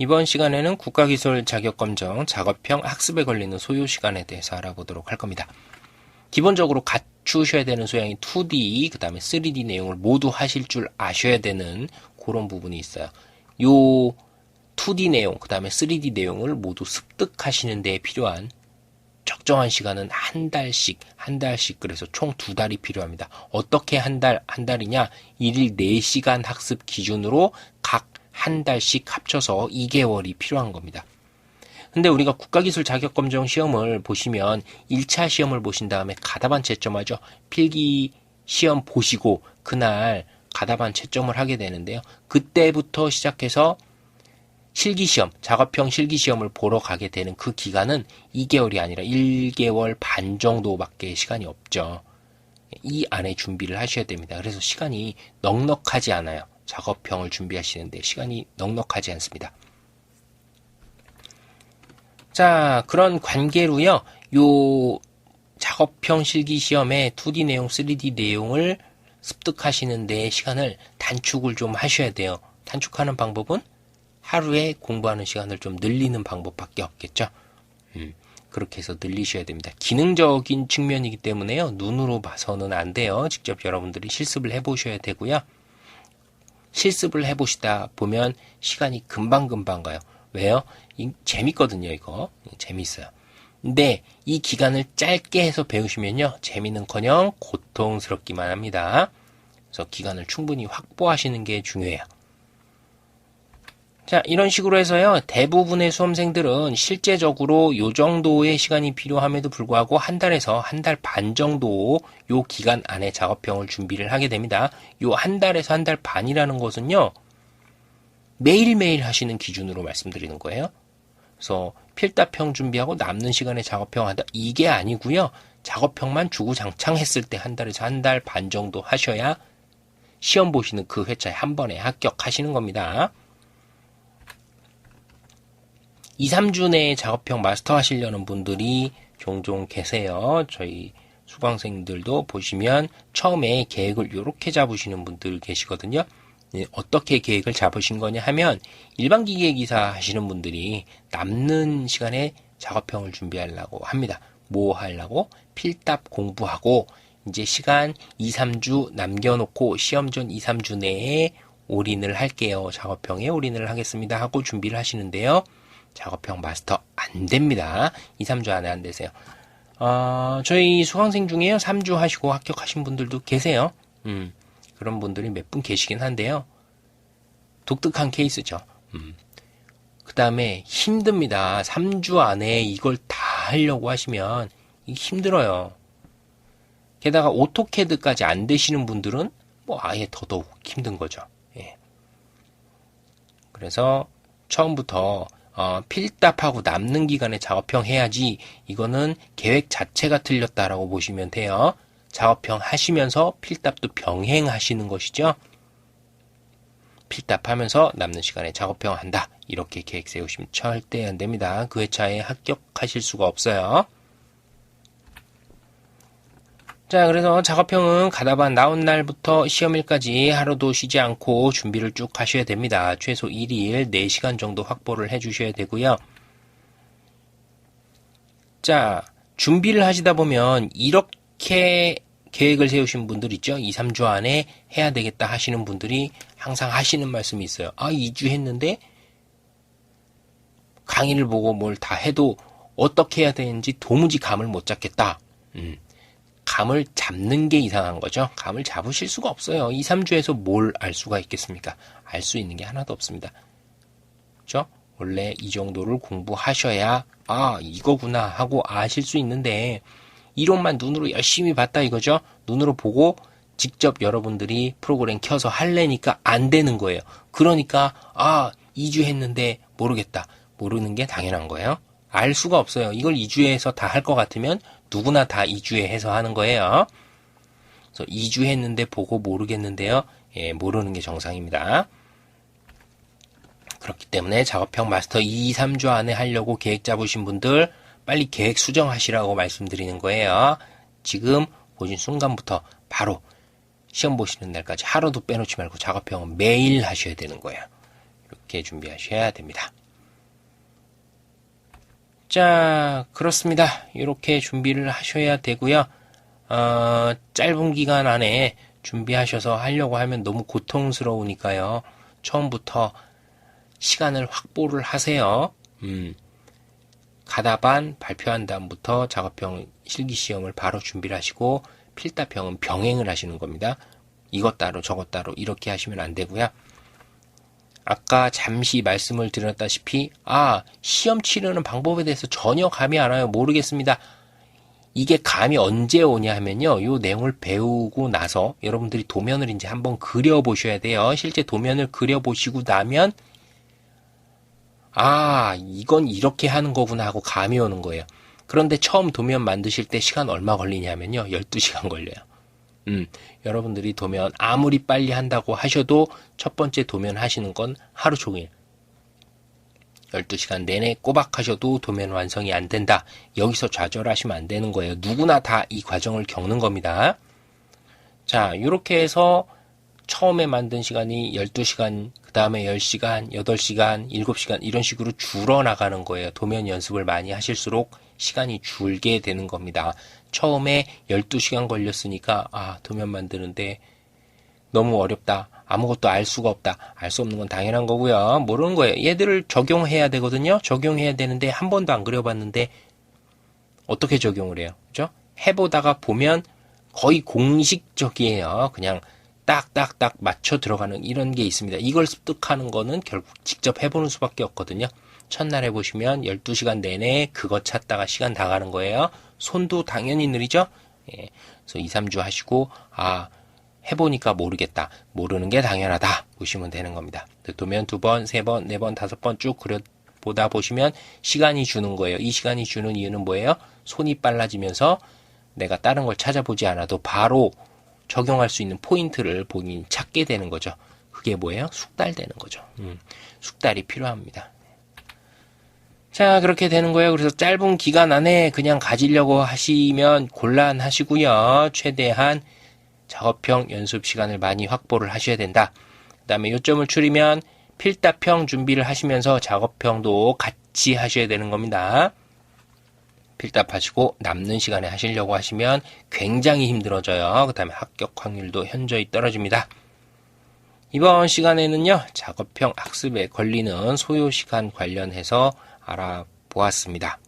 이번 시간에는 국가기술 자격검정 작업형 학습에 걸리는 소요 시간에 대해서 알아보도록 할 겁니다. 기본적으로 갖추셔야 되는 소양이 2D, 그 다음에 3D 내용을 모두 하실 줄 아셔야 되는 그런 부분이 있어요. 요 2D 내용, 그 다음에 3D 내용을 모두 습득하시는 데 필요한 적정한 시간은 한 달씩, 한 달씩, 그래서 총 두 달이 필요합니다. 어떻게 한 달, 한 달이냐? 1일 4시간 학습 기준으로 각 한 달씩 합쳐서 2개월이 필요한 겁니다. 근데 우리가 국가기술 자격검정 시험을 보시면 1차 시험을 보신 다음에 가다반 채점하죠. 필기 시험 보시고 그날 가다반 채점을 하게 되는데요. 그때부터 시작해서 실기시험, 작업형 실기시험을 보러 가게 되는 그 기간은 2개월이 아니라 1개월 반 정도밖에 시간이 없죠. 이 안에 준비를 하셔야 됩니다. 그래서 시간이 넉넉하지 않아요. 작업형을 준비하시는데 시간이 넉넉하지 않습니다. 자, 그런 관계로요. 요 작업형 실기 시험의 2D 내용, 3D 내용을 습득하시는데 시간을 단축을 좀 하셔야 돼요. 단축하는 방법은 하루에 공부하는 시간을 좀 늘리는 방법밖에 없겠죠. 음, 그렇게 해서 늘리셔야 됩니다. 기능적인 측면이기 때문에요. 눈으로 봐서는 안 돼요. 직접 여러분들이 실습을 해보셔야 되고요. 실습을 해보시다 보면 시간이 금방금방 가요. 왜요? 이, 재밌거든요, 이거. 재밌어요. 근데 이 기간을 짧게 해서 배우시면요. 재미는커녕 고통스럽기만 합니다. 그래서 기간을 충분히 확보하시는 게 중요해요. 자, 이런 식으로 해서요. 대부분의 수험생들은 실제적으로 요 정도의 시간이 필요함에도 불구하고 한 달에서 한 달 반 정도 요 기간 안에 작업형을 준비를 하게 됩니다. 요 한 달에서 한 달 반이라는 것은요. 매일매일 하시는 기준으로 말씀드리는 거예요. 그래서 필답형 준비하고 남는 시간에 작업형 한다. 이게 아니고요. 작업형만 주구장창 했을 때 한 달에서 한 달 반 정도 하셔야 시험 보시는 그 회차에 한 번에 합격하시는 겁니다. 2, 3주 내에 작업형 마스터 하시려는 분들이 종종 계세요. 저희 수강생들도 보시면 처음에 계획을 이렇게 잡으시는 분들 계시거든요. 네, 어떻게 계획을 잡으신 거냐 하면 일반 기계 기사 하시는 분들이 남는 시간에 작업형을 준비하려고 합니다. 뭐 하려고? 필답 공부하고 이제 시간 2, 3주 남겨놓고 시험 전 2, 3주 내에 올인을 할게요. 작업형에 올인을 하겠습니다. 하고 준비를 하시는데요. 작업형 마스터 안 됩니다. 2, 3주 안에 안 되세요. 어, 저희 수강생 중에요. 3주 하시고 합격하신 분들도 계세요. 음, 그런 분들이 몇 분 계시긴 한데요. 독특한 케이스죠. 음. 그 다음에 힘듭니다. 3주 안에 이걸 다 하려고 하시면 힘들어요. 게다가 오토캐드까지 안 되시는 분들은 뭐 아예 더더욱 힘든 거죠. 예. 그래서 처음부터 어, 필답하고 남는 기간에 작업형 해야지 이거는 계획 자체가 틀렸다라고 보시면 돼요. 작업형 하시면서 필답도 병행하시는 것이죠. 필답하면서 남는 시간에 작업형 한다. 이렇게 계획 세우시면 절대 안 됩니다. 그 회차에 합격하실 수가 없어요. 자, 그래서 작업형은 가다반 나온 날부터 시험일까지 하루도 쉬지 않고 준비를 쭉 하셔야 됩니다. 최소 1일 4시간 정도 확보를 해 주셔야 되고요. 자, 준비를 하시다 보면 이렇게 계획을 세우신 분들 있죠? 2, 3주 안에 해야 되겠다 하시는 분들이 항상 하시는 말씀이 있어요. 아, 2주 했는데 강의를 보고 뭘 다 해도 어떻게 해야 되는지 도무지 감을 못 잡겠다. 음. 감을 잡는 게 이상한 거죠. 감을 잡으실 수가 없어요. 2, 3주에서 뭘 알 수가 있겠습니까? 알 수 있는 게 하나도 없습니다. 그죠? 원래 이 정도를 공부하셔야, 아, 이거구나 하고 아실 수 있는데, 이론만 눈으로 열심히 봤다 이거죠? 눈으로 보고 직접 여러분들이 프로그램 켜서 할래니까 안 되는 거예요. 그러니까, 아, 2주 했는데 모르겠다. 모르는 게 당연한 거예요. 알 수가 없어요. 이걸 2주에서 다 할 것 같으면 누구나 다 2주에 해서 하는 거예요. 그래서 2주 했는데 보고 모르겠는데요. 예, 모르는 게 정상입니다. 그렇기 때문에 작업형 마스터 2, 3주 안에 하려고 계획 잡으신 분들 빨리 계획 수정하시라고 말씀드리는 거예요. 지금 보신 순간부터 바로 시험 보시는 날까지 하루도 빼놓지 말고 작업형은 매일 하셔야 되는 거예요. 이렇게 준비하셔야 됩니다. 자, 그렇습니다. 이렇게 준비를 하셔야 되고요. 어, 짧은 기간 안에 준비하셔서 하려고 하면 너무 고통스러우니까요. 처음부터 시간을 확보를 하세요. 음, 가다반 발표한 다음부터 작업형 실기시험을 바로 준비를 하시고 필답형은 병행을 하시는 겁니다. 이것 따로 저것 따로 이렇게 하시면 안 되고요. 아까 잠시 말씀을 드렸다시피 아 시험 치르는 방법에 대해서 전혀 감이 안 와요. 모르겠습니다. 이게 감이 언제 오냐 하면요. 요 내용을 배우고 나서 여러분들이 도면을 이제 한번 그려 보셔야 돼요. 실제 도면을 그려 보시고 나면 아 이건 이렇게 하는 거구나 하고 감이 오는 거예요. 그런데 처음 도면 만드실 때 시간 얼마 걸리냐면요. 12시간 걸려요 음, 여러분들이 도면 아무리 빨리 한다고 하셔도 첫 번째 도면 하시는 건 하루 종일 12시간 내내 꼬박 하셔도 도면 완성이 안 된다. 여기서 좌절하시면 안 되는 거예요. 누구나 다 이 과정을 겪는 겁니다. 자, 이렇게 해서 처음에 만든 시간이 12시간, 그 다음에 10시간, 8시간, 7시간 이런 식으로 줄어나가는 거예요. 도면 연습을 많이 하실수록 시간이 줄게 되는 겁니다. 처음에 12시간 걸렸으니까 아 도면 만드는데 너무 어렵다. 아무것도 알 수가 없다. 알 수 없는 건 당연한 거고요. 모르는 거예요. 얘들을 적용해야 되거든요. 적용해야 되는데 한 번도 안 그려봤는데 어떻게 적용을 해요? 그죠? 해보다가 보면 거의 공식적이에요. 그냥 딱딱딱 맞춰 들어가는 이런 게 있습니다. 이걸 습득하는 거는 결국 직접 해보는 수밖에 없거든요. 첫날 해보시면 12시간 내내 그거 찾다가 시간 다 가는 거예요. 손도 당연히 느리죠? 예. 그래서 2, 3주 하시고, 아, 해보니까 모르겠다. 모르는 게 당연하다. 보시면 되는 겁니다. 도면 두 번, 세 번, 네 번, 다섯 번 쭉 그려 보다 보시면 시간이 주는 거예요. 이 시간이 주는 이유는 뭐예요? 손이 빨라지면서 내가 다른 걸 찾아보지 않아도 바로 적용할 수 있는 포인트를 본인이 찾게 되는 거죠. 그게 뭐예요? 숙달되는 거죠. 음, 숙달이 필요합니다. 자, 그렇게 되는 거예요. 그래서 짧은 기간 안에 그냥 가지려고 하시면 곤란하시고요. 최대한 작업형 연습 시간을 많이 확보를 하셔야 된다. 그 다음에 요점을 추리면 필답형 준비를 하시면서 작업형도 같이 하셔야 되는 겁니다. 필답하시고 남는 시간에 하시려고 하시면 굉장히 힘들어져요. 그 다음에 합격 확률도 현저히 떨어집니다. 이번 시간에는요, 작업형 학습에 걸리는 소요 시간 관련해서 알아보았습니다.